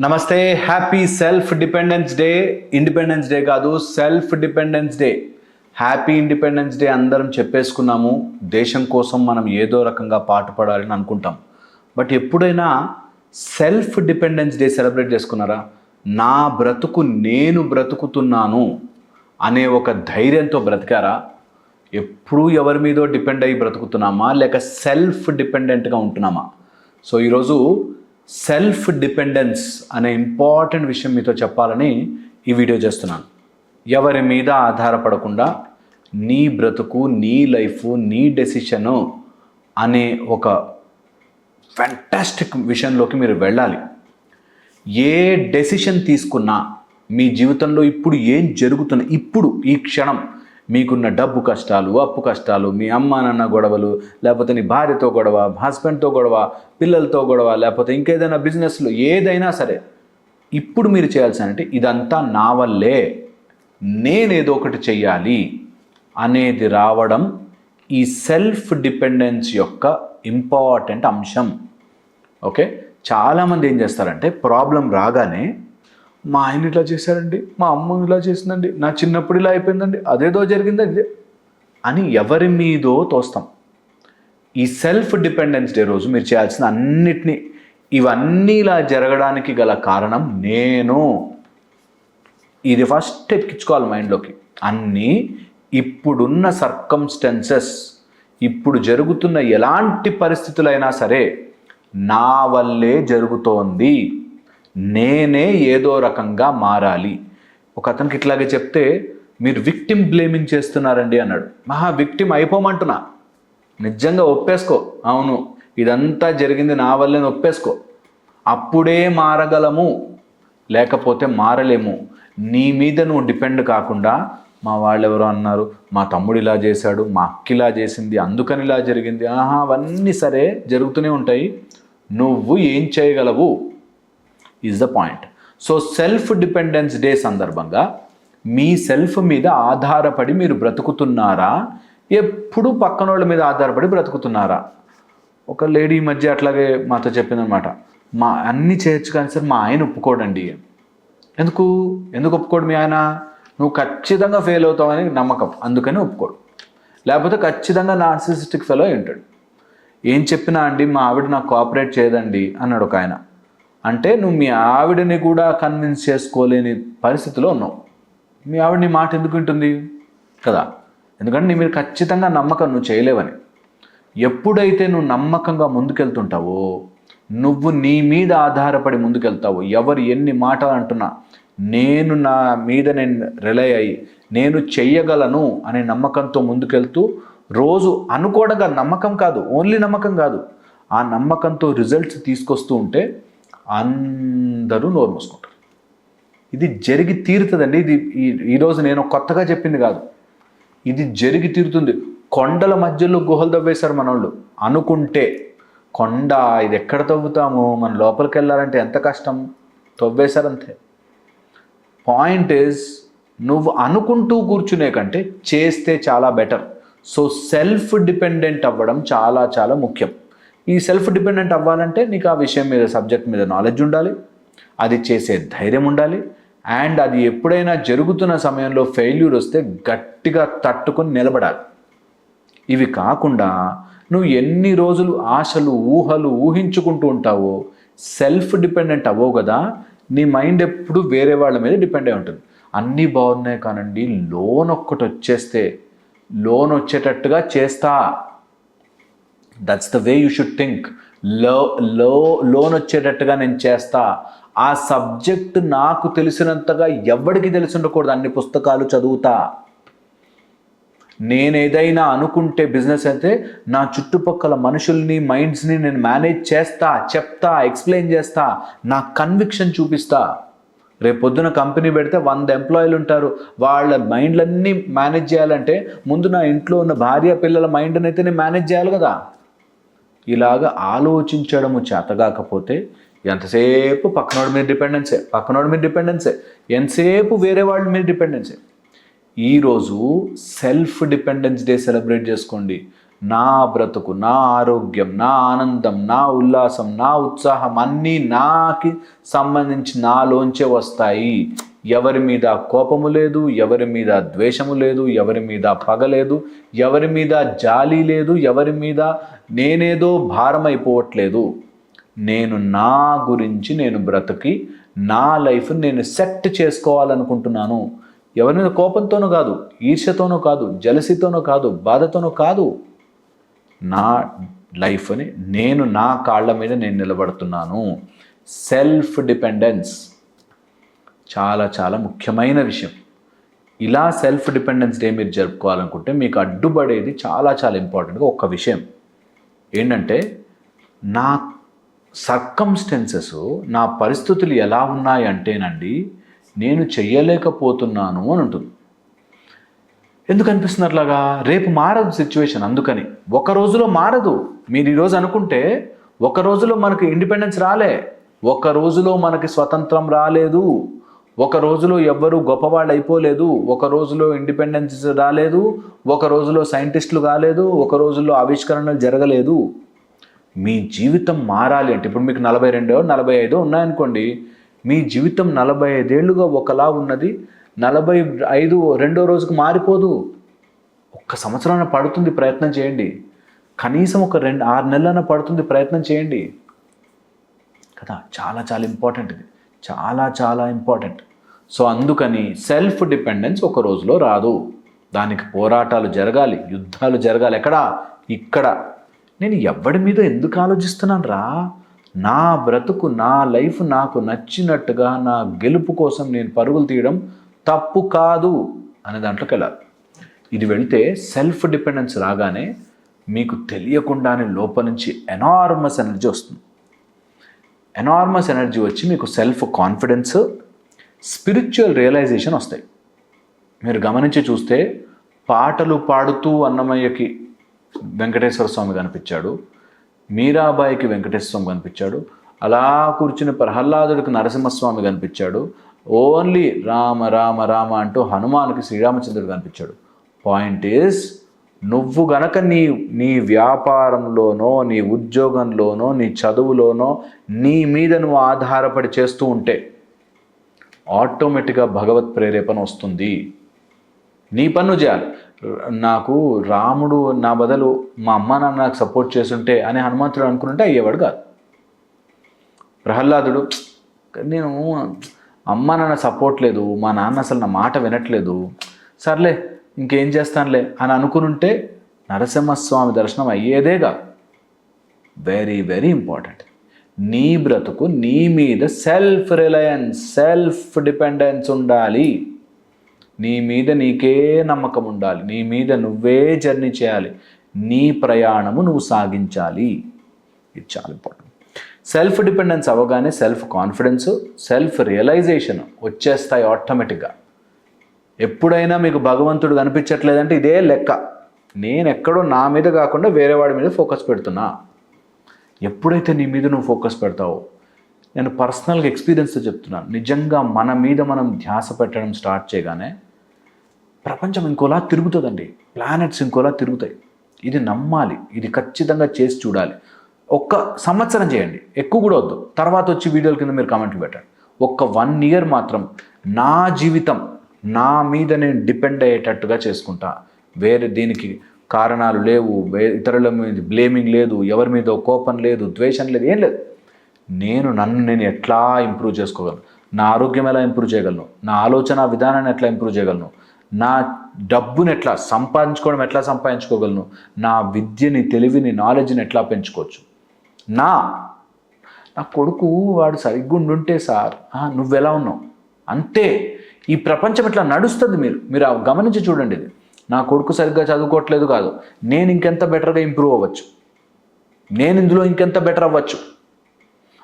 నమస్తే happy self dependence day. Independence day కాదు self dependence day. Happy independence day అందరం చెప్పేసుకున్నాము. దేశం కోసం మనం ఏదో రకంగా పాటుపడాలని అనుకుంటాం. బట్ ఎప్పుడైనా సెల్ఫ్ డిపెండెన్స్ డే సెలబ్రేట్ చేసుకున్నారా? నా బ్రతుకు నేను బ్రతుకుతున్నాను అనే ఒక ధైర్యంతో బ్రతికారా? ఎప్పుడూ ఎవరి మీదో డిపెండ్ అయ్యి బ్రతుకుతున్నామా? లేక సెల్ఫ్ డిపెండెంట్గా ఉంటున్నామా? సో ఈరోజు సెల్ఫ్ డిపెండెన్స్ అనే ఇంపార్టెంట్ విషయం మీతో చెప్పాలని ఈ వీడియో చేస్తున్నాను. ఎవరి మీద ఆధారపడకుండా నీ బ్రతుకు నీ లైఫ్ నీ డెసిషను అనే ఒక ఫ్యాంటాస్టిక్ విషయంలోకి మీరు వెళ్ళాలి. ఏ డెసిషన్ తీసుకున్నా మీ జీవితంలో ఇప్పుడు ఏం జరుగుతున్న ఇప్పుడు ఈ క్షణం మీకున్న డబ్బు కష్టాలు అప్పు కష్టాలు మీ అమ్మ నాన్న గొడవలు లేకపోతే నీ భార్యతో గొడవ హస్బెండ్తో గొడవ పిల్లలతో గొడవ లేకపోతే ఇంకేదైనా బిజినెస్లో ఏదైనా సరే ఇప్పుడు మీరు చేయాల్సిన ఇదంతా నా వల్లే. నేనేదో ఒకటి చెయ్యాలి అనేది రావడం ఈ సెల్ఫ్ డిపెండెన్స్ యొక్క ఇంపార్టెంట్ అంశం. ఓకే? చాలామంది ఏం చేస్తారంటే ప్రాబ్లం రాగానే మా ఆయన ఇట్లా చేశారండి మా అమ్మ ఇలా చేసిందండి నా చిన్నప్పుడు ఇలా అయిపోయిందండి అదేదో జరిగిందండి అని ఎవరి మీదో తోస్తాం. ఈ సెల్ఫ్ డిపెండెన్స్ డే రోజు మీరు చేయాల్సిన అన్నిటినీ ఇవన్నీ ఇలా జరగడానికి గల కారణం నేను. ఇది ఫస్ట్ ఎక్కించుకోవాలి మైండ్లోకి. అన్నీ ఇప్పుడున్న సర్కమ్స్టెన్సెస్ ఇప్పుడు జరుగుతున్న ఎలాంటి పరిస్థితులైనా సరే నా వల్లే జరుగుతోంది. నేనే ఏదో రకంగా మారాలి. ఒక అతనికి ఇట్లాగే చెప్తే మీరు విక్టిమ్ బ్లేమింగ్ చేస్తున్నారండి అన్నాడు. మహా విక్టిమ్ అయిపోమంటున్నా. నిజంగా ఒప్పేసుకో. అవును ఇదంతా జరిగింది నా వల్లే ఒప్పేసుకో. అప్పుడే మారగలము లేకపోతే మారలేము. నీ మీద నువ్వు డిపెండ్ కాకుండా మా వాళ్ళు ఎవరో అన్నారు మా తమ్ముడు ఇలా చేశాడు మా అక్క ఇలా చేసింది అందుకని ఇలా జరిగింది. ఆహా అవన్నీ సరే జరుగుతూనే ఉంటాయి. నువ్వు ఏం చేయగలవు? Is the point so self dependence day సందర్భంగా మీ సెల్ఫ్ మీద ఆధారపడి మీరు బ్రతుకుతున్నారా? ఎప్పుడు పక్కన వాళ్ళ మీద ఆధారపడి బ్రతుకుతున్నారా? ఒక లేడీ మధ్య అట్లాగే మాతో చెప్పిందనమాట మా అన్నీ చేయొచ్చు కానీ సార్ మా ఆయన ఒప్పుకోడండి. ఎందుకు? ఎందుకు ఒప్పుకోడు మీ ఆయన? నువ్వు ఖచ్చితంగా ఫెయిల్ అవుతావని నమ్మకం. అందుకని ఒప్పుకోడు. లేకపోతే ఖచ్చితంగా నార్సిసిస్టిక్ ఫెలో ఉంటాడు. ఏం చెప్పినా అండి మా ఆవిడ నాకు కోఆపరేట్ చేయదండి అన్నాడు ఒక ఆయన. అంటే నువ్వు మీ ఆవిడని కూడా కన్విన్స్ చేసుకోలేని పరిస్థితిలో ఉన్నావు. మీ ఆవిడ నీ మాట ఎందుకు వింటుంది? కదా? ఎందుకంటే నీ మీరు ఖచ్చితంగా నమ్మకం నువ్వు చేయలేవని. ఎప్పుడైతే నువ్వు నమ్మకంగా ముందుకెళ్తుంటావో నువ్వు నీ మీద ఆధారపడి ముందుకెళ్తావు ఎవరు ఎన్ని మాటలు అంటున్నా నేను నా మీద నేను రిలై అయ్యి నేను చెయ్యగలను అనే నమ్మకంతో ముందుకెళ్తూ రోజు అనుకోవడంగా నమ్మకం కాదు ఓన్లీ నమ్మకం కాదు. ఆ నమ్మకంతో రిజల్ట్స్ తీసుకొస్తూ ఉంటే అందరూ నోరు మూసుకుంటారు. ఇది జరిగి తీరుతుందండి. ఇది ఈ- ఈరోజు నేను కొత్తగా చెప్పింది కాదు. ఇది జరిగి తీరుతుంది. కొండల మధ్యలో గుహలు తవ్వేశారు మనోళ్ళు. అనుకుంటే కొండ ఇది ఎక్కడ తవ్వుతాము? మన లోపలికి వెళ్ళాలంటే ఎంత కష్టం? తవ్వేశారంతే. పాయింట్ ఇస్ నువ్వు అనుకుంటూ కూర్చునే కంటే చేస్తే చాలా బెటర్. సో సెల్ఫ్ డిపెండెంట్ అవ్వడం చాలా చాలా ముఖ్యం. ఈ సెల్ఫ్ డిపెండెంట్ అవ్వాలంటే నీకు ఆ విషయం మీద సబ్జెక్ట్ మీద నాలెడ్జ్ ఉండాలి. అది చేసే ధైర్యం ఉండాలి. అండ్ అది ఎప్పుడైనా జరుగుతున్న సమయంలో ఫెయిల్యూర్ వస్తే గట్టిగా తట్టుకొని నిలబడాలి. ఇవి కాకుండా నువ్వు ఎన్ని రోజులు ఆశలు ఊహలు ఊహించుకుంటూ ఉంటావో సెల్ఫ్ డిపెండెంట్ అవ్వవు కదా. నీ మైండ్ ఎప్పుడు వేరే వాళ్ళ మీద డిపెండ్ అయి ఉంటుంది. అన్నీ బాగున్నాయి కానండి లోన్ ఒక్కటి వచ్చేస్తే లోన్ వచ్చేటట్టుగా చేస్తా. That's the way you should థింక్లో లో లోన్ వచ్చేటట్టుగా నేను చేస్తా. ఆ సబ్జెక్ట్ నాకు తెలిసినంతగా ఎవరికి తెలిసి ఉండకూడదు అన్ని పుస్తకాలు చదువుతా. నేను ఏదైనా అనుకుంటే బిజినెస్ అయితే నా చుట్టుపక్కల మనుషుల్ని మైండ్స్ని నేను మేనేజ్ చేస్తా చెప్తా ఎక్స్ప్లెయిన్ చేస్తా. నా కన్విక్షన్ చూపిస్తా. రేపొద్దున కంపెనీ పెడితే వంద ఎంప్లాయీలు ఉంటారు. వాళ్ళ మైండ్లన్నీ మేనేజ్ చేయాలంటే ముందు నా ఇంట్లో ఉన్న భార్య పిల్లల మైండ్ని అయితే నేను మేనేజ్ చేయాలి కదా. ఇలాగ ఆలోచించడము చేతగాకపోతే ఎంతసేపు పక్కనోడి మీద డిపెండెన్సే పక్కనోడి మీద డిపెండెన్సే ఎంతసేపు వేరే వాళ్ళ మీద డిపెండెన్సే? ఈరోజు సెల్ఫ్ డిపెండెన్స్ డే సెలబ్రేట్ చేసుకోండి. నా బ్రతుకు నా ఆరోగ్యం నా ఆనందం నా ఉల్లాసం నా ఉత్సాహం అన్నీ నాకి సంబంధించి నాలోంచే వస్తాయి. ఎవరి మీద కోపము లేదు ఎవరి మీద ద్వేషము లేదు ఎవరి మీద పగ లేదు ఎవరి మీద జాలి లేదు ఎవరి మీద నేనేదో భారం అయిపోవట్లేదు నేను నా గురించి నేను బ్రతికి నా లైఫ్ నేను సెట్ చేసుకోవాలనుకుంటున్నాను. ఎవరి మీద కోపంతోనూ కాదు ఈర్ష్యతోనూ కాదు జలసితోనూ కాదు బాధతోనూ కాదు. నా లైఫ్ని నేను నా కాళ్ళ మీద నేను నిలబడుతున్నాను. Self dependence. చాలా చాలా ముఖ్యమైన విషయం. ఇలా సెల్ఫ్ డిపెండెన్స్ డే మీరు జరుపుకోవాలనుకుంటే మీకు అడ్డుపడేది చాలా చాలా ఇంపార్టెంట్గా ఒక విషయం. ఏంటంటే నా సర్కమ్స్టెన్సెస్ నా పరిస్థితులు ఎలా ఉన్నాయి అంటేనండి నేను చెయ్యలేకపోతున్నాను అని ఉంటుంది. ఎందుకు అనిపిస్తుంది అట్లాగా? రేపు మారదు సిచ్యువేషన్ అందుకని. ఒక రోజులో మారదు. మీరు ఈరోజు అనుకుంటే ఒక రోజులో మనకి ఇండిపెండెన్స్ రాలే. ఒక రోజులో మనకి స్వతంత్రం రాలేదు. ఒక రోజులో ఎవ్వరూ గొప్పవాళ్ళు అయిపోలేదు ఒక రోజులో ఇండిపెండెన్స్ రాలేదు ఒక రోజులో సైంటిస్టులు కాలేదు ఒక రోజులో ఆవిష్కరణలు జరగలేదు. మీ జీవితం మారాలి అంటే ఇప్పుడు మీకు నలభై రెండో నలభై ఐదో ఉన్నాయనుకోండి మీ జీవితం నలభై ఐదేళ్ళుగా ఒకలా ఉన్నది నలభై ఐదు రెండో రోజుకు మారిపోదు. ఒక్క సంవత్సరాన పడుతుంది ప్రయత్నం చేయండి. కనీసం ఒక రెండు ఆరు నెలలన పడుతుంది ప్రయత్నం చేయండి. కదా చాలా చాలా ఇంపార్టెంట్ ఇది. చాలా చాలా ఇంపార్టెంట్ సో అందుకని సెల్ఫ్ డిపెండెన్స్ ఒక రోజులో రాదు. దానికి పోరాటాలు జరగాలి యుద్ధాలు జరగాలి. ఎక్కడా? ఇక్కడ. నేను ఎవడి మీద ఎందుకు ఆలోచిస్తున్నాను రా? నా బ్రతుకు నా లైఫ్ నాకు నచ్చినట్టుగా నా గెలుపు కోసం నేను పరుగులు తీయడం తప్పు కాదు అనే దాంట్లోకి వెళ్ళాలి. ఇది వెళితే సెల్ఫ్ డిపెండెన్స్ రాగానే మీకు తెలియకుండానే లోపల నుంచి ఎనార్మస్ ఎనర్జీ వస్తుంది. ఎనార్మస్ ఎనర్జీ వచ్చి మీకు సెల్ఫ్ కాన్ఫిడెన్స్ స్పిరిచువల్ రియలైజేషన్ వస్తాయి. మీరు గమనించి చూస్తే పాటలు పాడుతూ అన్నమయ్యకి వెంకటేశ్వర స్వామి కనిపించాడు మీరాబాయికి వెంకటేశ్వర స్వామి కనిపించాడు అలా కూర్చుని ప్రహ్లాదుడికి నరసింహస్వామి కనిపించాడు ఓన్లీ రామ రామ రామ అంటూ హనుమాన్కి శ్రీరామచంద్రుడు కనిపించాడు. పాయింట్ ఈస్ నువ్వు గనక నీ నీ వ్యాపారంలోనో నీ ఉద్యోగంలోనో నీ చదువులోనో నీ మీద నువ్వు ఆధారపడి చేస్తూ ఉంటే ఆటోమేటిక్గా భగవత్ ప్రేరేపణ వస్తుంది. నీ పన్ను చేయాలి. నాకు రాముడు నా బదులు మా అమ్మ నాన్న నాకు సపోర్ట్ చేస్తుంటే అని హనుమంతుడు అనుకుంటే అయ్యేవాడు కాదు. ప్రహ్లాదుడు నేను అమ్మ నాన్న సపోర్ట్ లేదు మా నాన్న అసలు నా మాట వినట్లేదు. సర్లే ఇంకేం చేస్తానులే అని అనుకునుంటే నరసింహస్వామి దర్శనం అయ్యేదేగా. వెరీ వెరీ ఇంపార్టెంట్ నీ బ్రతుకు నీ మీద సెల్ఫ్ రిలయన్స్ సెల్ఫ్ డిపెండెన్స్ ఉండాలి. నీ మీద నీకే నమ్మకం ఉండాలి. నీ మీద నువ్వే జర్నీ చేయాలి. నీ ప్రయాణము నువ్వు సాగించాలి. ఇది చాలా ఇంపార్టెంట్ సెల్ఫ్ డిపెండెన్స్ అవ్వగానే సెల్ఫ్ కాన్ఫిడెన్స్ సెల్ఫ్ రియలైజేషన్ వచ్చేస్తాయి ఆటోమేటిక్గా ఎప్పుడైనా మీకు భగవంతుడు కనిపించట్లేదంటే ఇదే లెక్క. నేను ఎక్కడో నా మీద కాకుండా వేరే వాడి మీద ఫోకస్ పెడుతున్నా. ఎప్పుడైతే నీ మీద నువ్వు ఫోకస్ పెడతావో నేను పర్సనల్గా ఎక్స్పీరియన్స్తో చెప్తున్నాను నిజంగా మన మీద మనం ధ్యాస పెట్టడం స్టార్ట్ చేయగానే ప్రపంచం ఇంకోలా తిరుగుతుందండి. ప్లానెట్స్ ఇంకోలా తిరుగుతాయి. ఇది నమ్మాలి. ఇది ఖచ్చితంగా చేసి చూడాలి. ఒక్క సంవత్సరం చేయండి. ఎక్కువ కూడా వద్దు. తర్వాత వచ్చి వీడియోల కింద మీరు కామెంట్లు పెట్టండి. ఒక్క వన్ ఇయర్ మాత్రం నా జీవితం నా మీద నేను డిపెండ్ అయ్యేటట్టుగా చేసుకుంటా. వేరే దీనికి కారణాలు లేవు వే ఇతరుల మీద బ్లేమింగ్ లేదు ఎవరి మీద కోపం లేదు ద్వేషం లేదు ఏం లేదు. నేను నన్ను నేను ఎట్లా ఇంప్రూవ్ చేసుకోగలను? నా ఆరోగ్యం ఎలా ఇంప్రూవ్ చేయగలను? నా ఆలోచన విధానాన్ని ఎట్లా ఇంప్రూవ్ చేయగలను? నా డబ్బుని ఎట్లా సంపాదించుకోవడం ఎట్లా సంపాదించుకోగలను? నా విద్యని తెలివిని నాలెడ్జ్ని ఎట్లా పెంచుకోవచ్చు? నా నా కొడుకు వాడు సరిగ్గా ఉండుంటే సార్ "ఆ, నువ్వెలా ఉన్నావు? అంతే. ఈ ప్రపంచం ఇట్లా నడుస్తుంది మీరు. మీరు ఆ గమనించి చూడండి ఇది. నా కొడుకు సరిగ్గా చదువుకోవట్లేదు కాదు. నేను ఇంకెంత బెటర్గా ఇంప్రూవ్ అవ్వచ్చు. నేను ఇందులో ఇంకెంత బెటర్ అవ్వచ్చు.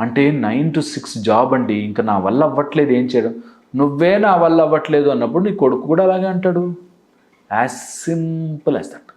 అంటే నైన్ టు సిక్స్ జాబ్ అండి. ఇంకా నా వల్ల అవ్వట్లేదు. ఏం చేయడం? నువ్వే నా వల్ల అవ్వట్లేదు అన్నప్పుడు నీ కొడుకు కూడా అలాగే అంటాడు. యాజ్ సింపుల్ యాజ్ దట్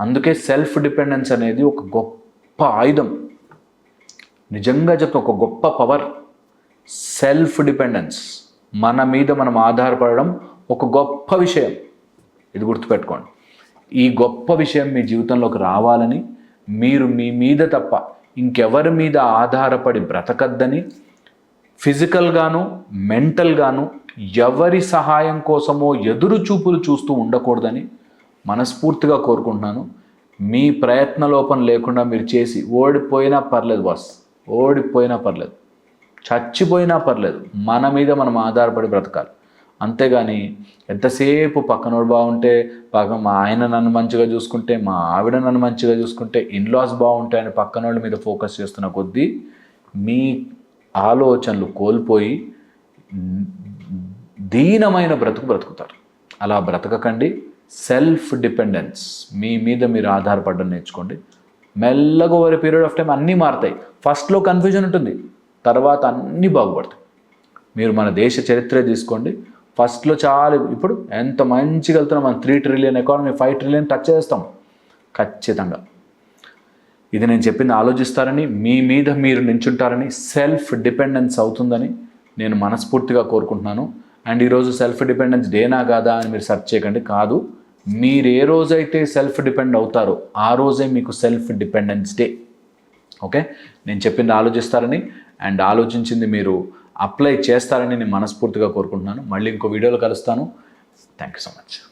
అందుకే సెల్ఫ్ డిపెండెన్స్ అనేది ఒక గొప్ప ఆయుధం. నిజంగా చెప్తా ఒక గొప్ప పవర్ సెల్ఫ్ డిపెండెన్స్ మన మీద మనం ఆధారపడడం ఒక గొప్ప విషయం. ఇది గుర్తుపెట్టుకోండి. ఈ గొప్ప విషయం మీ జీవితంలోకి రావాలని మీరు మీ మీద తప్ప ఇంకెవరి మీద ఆధారపడి బ్రతకద్దని ఫిజికల్గాను మెంటల్గాను ఎవరి సహాయం కోసమో ఎదురు చూపులు చూస్తూ ఉండకూడదని మనస్ఫూర్తిగా కోరుకుంటున్నాను. మీ ప్రయత్న లోపం లేకుండా మీరు చేసి ఓడిపోయినా పర్లేదు బాస్ ఓడిపోయినా పర్లేదు. చచ్చిపోయినా పర్లేదు మన మీద మనం ఆధారపడి బ్రతకాలి. అంతేగాని ఎంతసేపు పక్కనోడు బాగుంటే పక్క మా ఆయన నన్ను మంచిగా చూసుకుంటే మా ఆవిడ నన్ను మంచిగా చూసుకుంటే ఇన్లాస్ బాగుంటాయని పక్కనోళ్ళ మీద ఫోకస్ చేస్తున్న కొద్దీ మీ ఆలోచనలు కోల్పోయి దీనమైన బ్రతుకు బ్రతుకుతారు. అలా బ్రతకకండి. సెల్ఫ్ డిపెండెన్స్ మీ మీద మీరు ఆధారపడడం నేర్చుకోండి. మెల్లగా ఓవర్ పీరియడ్ ఆఫ్ టైం అన్నీ మారుతాయి. ఫస్ట్లో కన్ఫ్యూజన్ ఉంటుంది. తర్వాత అన్నీ బాగుపడతాయి. మీరు మన దేశ చరిత్రే తీసుకోండి. ఫస్ట్లో చాలా ఇప్పుడు ఎంత మంచిగా వెళ్తున్నాం మనం three trillion economy five trillion touch చేస్తాం. ఖచ్చితంగా. ఇది నేను చెప్పింది ఆలోచిస్తారని మీ మీద మీరు నించుంటారని సెల్ఫ్ డిపెండెన్స్ అవుతుందని నేను మనస్ఫూర్తిగా కోరుకుంటున్నాను. అండ్ ఈరోజు సెల్ఫ్ డిపెండెన్స్ డేనా కాదా అని మీరు సెర్చ్ చేయకండి. కాదు మీరు ఏ రోజైతే సెల్ఫ్ డిపెండ్ అవుతారో ఆ రోజే మీకు సెల్ఫ్ డిపెండెన్స్ డే ఓకే? నేను చెప్పింది ఆలోచిస్తారని అండ్ ఆలోచించింది మీరు అప్లై చేస్తారని నేను మనస్ఫూర్తిగా కోరుకుంటున్నాను. మళ్ళీ ఇంకో వీడియోలో కలుస్తాను. Thank you so much